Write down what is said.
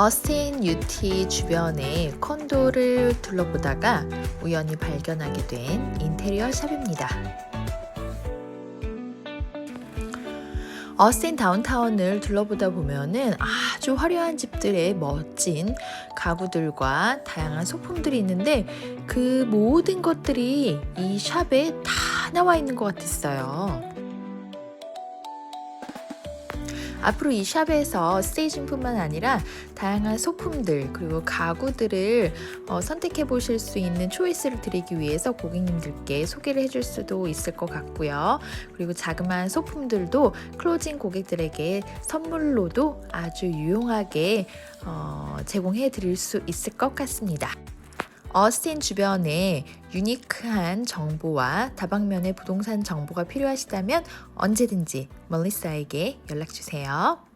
어스틴 UT 주변의 콘도를 둘러보다가 우연히 발견하게 된 인테리어 샵입니다. 어스틴 다운타운을 둘러보다 보면은 아주 화려한 집들의 멋진 가구들과 다양한 소품들이 있는데 그 모든 것들이 이 샵에 다 나와 있는 것 같았어요. 앞으로 이 샵에서 스테이징뿐만 아니라 다양한 소품들 그리고 가구들을 어, 선택해 보실 수 있는 초이스를 드리기 위해서 고객님들께 소개를 해줄 수도 있을 것 같고요. 그리고 자그마한 소품들도 클로징 고객들에게 선물로도 아주 유용하게 어, 제공해 드릴 수 있을 것 같습니다. 어스틴 주변에 유니크한 정보와 다방면의 부동산 정보가 필요하시다면 언제든지 멀리사에게 연락 주세요.